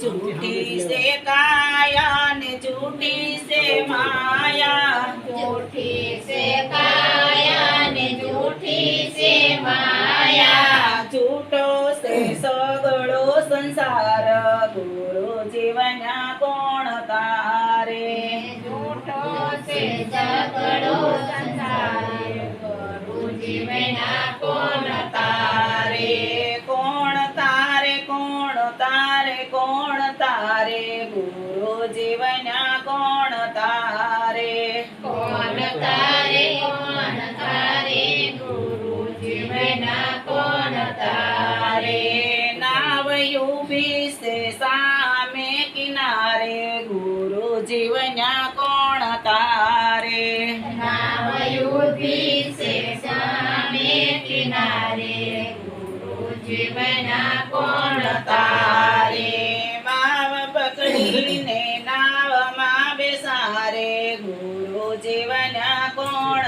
झूठी से काया ने झूठी से माया झूठी से काया ने झूठी से माया झूठो से सगड़ो संसार, गुरु जीवन कोण જીવના કોણ તારે કોણ તારે કોણ તારે ગુરુ જીવના કોણ તારે નાવ ઉભી છે સામે કિનારે ગુરુ જીવના કોણ તારે નાવયુભી સે સામે કિનારે ગુરુ જીવના કોણ તારે તારે માવ પકડી હારે ગુરુ જીવન કોણ